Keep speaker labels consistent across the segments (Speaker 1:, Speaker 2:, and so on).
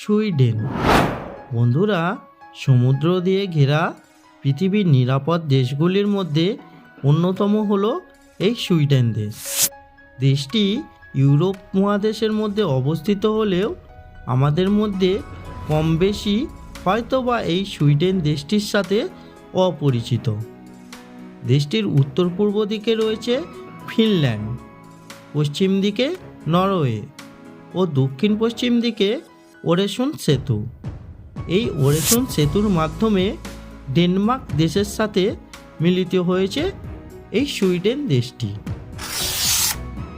Speaker 1: Sweden বন্ধুরা, সমুদ্র দিয়ে ঘেরা পৃথিবীর নিরাপদ দেশগুলির মধ্যে অন্যতম হল এই সুইডেন দেশ। দেশটি ইউরোপ মহাদেশের মধ্যে অবস্থিত হলেও আমাদের মধ্যে কম বেশি হয়তো বা এই সুইডেন দেশটির সাথে অপরিচিত। দেশটির উত্তর পূর্ব দিকে রয়েছে ফিনল্যান্ড, পশ্চিম দিকে নরওয়ে ও দক্ষিণ পশ্চিম দিকে ওরেসন সেতু। এই ওরেশন সেতুর মাধ্যমে ডেনমার্ক দেশের সাথে মিলিত হয়েছে এই সুইডেন দেশটি।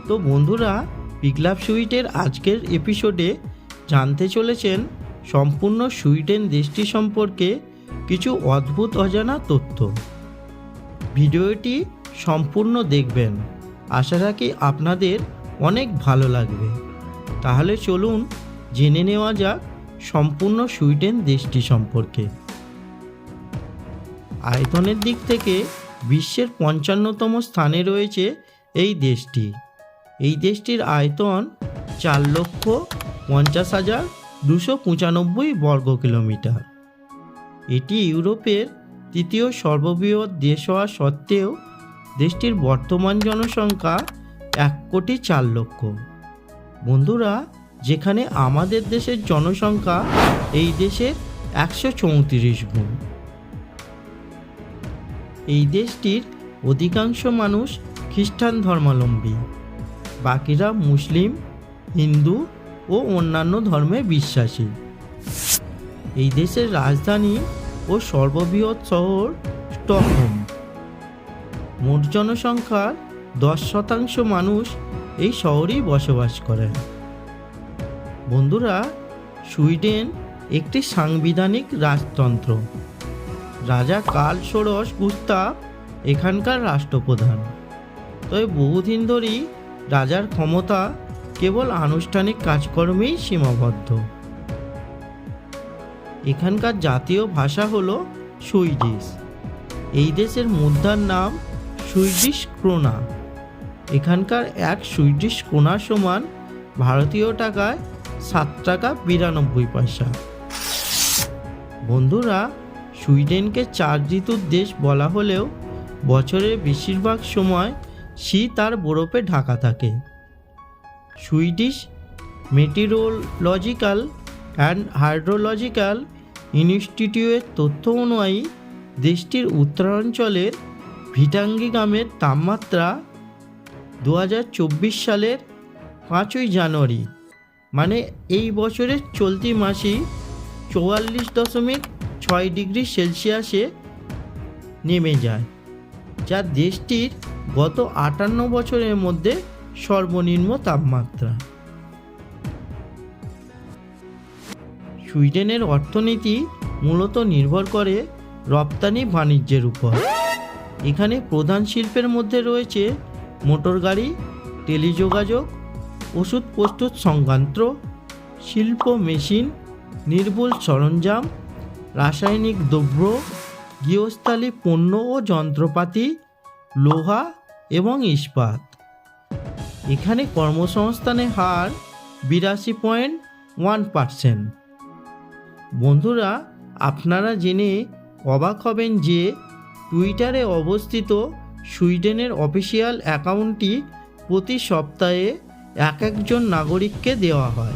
Speaker 1: তো বন্ধুরা পিকলাভ সুইটের আজকের এপিসোডে জানতে চলেছেন সম্পূর্ণ সুইডেন দেশটি সম্পর্কে কিছু অদ্ভুত অজানা তথ্য। ভিডিওটি সম্পূর্ণ দেখবেন। আশা রাখি আপনাদের অনেক ভালো লাগবে। তাহলে চলুন জেনে নেওয়া যাক সম্পূর্ণ সুইডেন দেশটি সম্পর্কে। আয়তনের দিক থেকে বিশ্বের পঞ্চান্নতম স্থানে রয়েছে এই দেশটি। এই দেশটির আয়তন চার লক্ষ পঞ্চাশ হাজার দুশো পঁচানব্বই বর্গ কিলোমিটার। এটি ইউরোপের তৃতীয় সর্ববৃহৎ দেশ হওয়া সত্ত্বেও দেশটির বর্তমান জনসংখ্যা এক কোটি চার লক্ষ। বন্ধুরা যেখানে আমাদের দেশের জনসংখ্যা এই দেশের একশো চৌত্রিশ গুণ। এই দেশটির অধিকাংশ মানুষ খ্রিস্টান ধর্মাবলম্বী। বাকিরা মুসলিম, হিন্দু ও অন্যান্য ধর্মে বিশ্বাসী। এই দেশের রাজধানী ও সর্ববৃহৎ শহর স্টকহোম। মোট জনসংখ্যার দশ শতাংশ মানুষ এই শহরেই বসবাস করেন। বন্ধুরা, সুইডেন একটি সাংবিধানিক রাজতন্ত্র। রাজা কার্ল ষোড়শ গুস্তাব এখানকার রাষ্ট্রপ্রধান। তবে বহুদিন ধরেই রাজার ক্ষমতা কেবল আনুষ্ঠানিক কাজকর্মেই সীমাবদ্ধ। এখানকার জাতীয় ভাষা হল সুইডিশ। এই দেশের মুদ্রার নাম সুইডিশ ক্রোনা। এখানকার এক সুইডিশ ক্রোনা সমান ভারতীয় টাকায় সাত টাকা বিরানব্বই পয়সা। বন্ধুরা, সুইডেনকে চার ঋতুর দেশ বলা হলেও বছরের বেশিরভাগ সময় শীত আর বরফে ঢাকা থাকে। সুইডিশ মেটিরোলজিক্যাল অ্যান্ড হাইড্রোলজিক্যাল ইনস্টিটিউটের তথ্য অনুযায়ী, দেশটির উত্তরাঞ্চলের ভিটাঙ্গি গ্রামের তাপমাত্রা দু হাজার চব্বিশ সালের পাঁচই জানুয়ারি। মানে এই বছরের চলতি মাসেই চুয়াল্লিশ দশমিক ছয় ডিগ্রি সেলসিয়াসে নেমে যায়, যা দেশটির গত আটান্ন বছরের মধ্যে সর্বনিম্ন তাপমাত্রা। সুইডেনের অর্থনীতি মূলত নির্ভর করে রপ্তানি বাণিজ্যের উপর। এখানে প্রধান শিল্পের মধ্যে রয়েছে মোটর গাড়ি টেলিযোগাযোগ ওষুধ প্রস্তুত সংক্রান্ত শিল্প মেশিন, নির্ভুল সরঞ্জাম, রাসায়নিক দ্রব্য, গৃহস্থালী পণ্য ও যন্ত্রপাতি, লোহা এবং ইস্পাত। এখানে কর্মসংস্থানের হার বিরাশি পয়েন্ট ওয়ান পার্সেন্ট। বন্ধুরা, আপনারা জেনে অবাক হবেন যে টুইটারে অবস্থিত সুইডেনের অফিসিয়াল অ্যাকাউন্টটি প্রতি সপ্তাহে এক একজন নাগরিককে দেওয়া হয়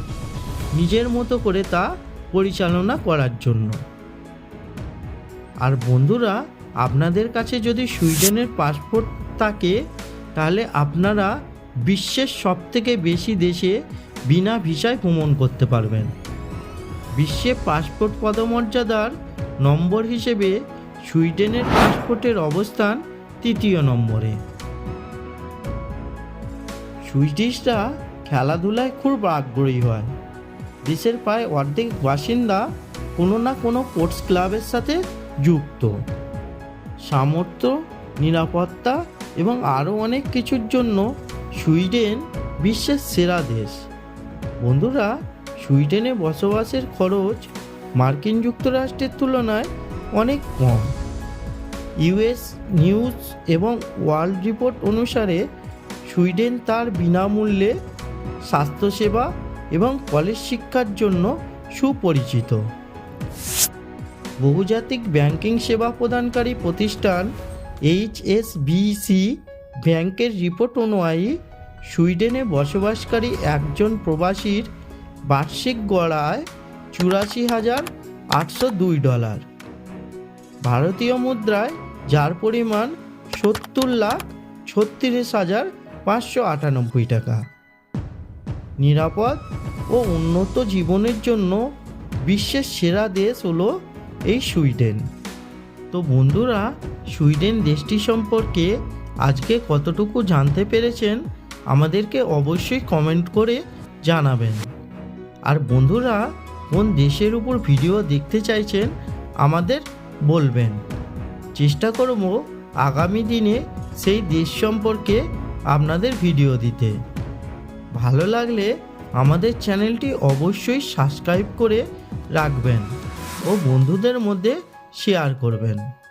Speaker 1: নিজের মতো করে তা পরিচালনা করার জন্য। আর বন্ধুরা, আপনাদের কাছে যদি সুইডেনের পাসপোর্ট থাকে, তাহলে আপনারা বিশ্বের সবথেকে বেশি দেশে বিনা ভিসায় ভ্রমণ করতে পারবেন। বিশ্বে পাসপোর্ট পদমর্যাদার নম্বর হিসেবে সুইডেনের পাসপোর্টের অবস্থান তৃতীয় নম্বরে। সুইডিশরা খেলাধুলায় খুব আগ্রহী হয়। দেশের প্রায় অর্ধেক বাসিন্দা কোনো না কোনো স্পোর্টস ক্লাবের সাথে যুক্ত। সামর্থ্য, নিরাপত্তা এবং আরও অনেক কিছুর জন্য সুইডেন বিশ্বের সেরা দেশ। বন্ধুরা, সুইডেনে বসবাসের খরচ মার্কিন যুক্তরাষ্ট্রের তুলনায় অনেক কম। ইউএস নিউজ এবং ওয়ার্ল্ড রিপোর্ট অনুসারে সুইডেন তার বিনামূল্যে স্বাস্থ্যসেবা এবং কলেজ শিক্ষার জন্য সুপরিচিত। বহুজাতিক ব্যাংকিং সেবা প্রদানকারী প্রতিষ্ঠান এইচএসবিসি ব্যাংকের রিপোর্ট অনুযায়ী সুইডেনে বসবাসকারী একজন প্রবাসীর বার্ষিক গড়ায় চুরাশি হাজার আটশো দুই ডলার। ভারতীয় মুদ্রায় যার পরিমাণ সত্তর লাখ ছত্রিশ হাজার পাঁচশো আটানব্বই টাকা। নিরাপদ ও উন্নত জীবনের জন্য বিশ্বের সেরা দেশ হলো এই সুইডেন। তো বন্ধুরা, সুইডেন দেশটি সম্পর্কে আজকে কতটুকু জানতে পেরেছেন আমাদেরকে অবশ্যই কমেন্ট করে জানাবেন। আর বন্ধুরা, কোন দেশের উপর ভিডিও দেখতে চাইছেন আমাদের বলবেন। চেষ্টা করব আগামী দিনে সেই দেশ সম্পর্কে আপনাদের ভিডিও দিতে। ভালো লাগলে আমাদের চ্যানেলটি অবশ্যই সাবস্ক্রাইব করে রাখবেন ও বন্ধুদের মধ্যে শেয়ার করবেন।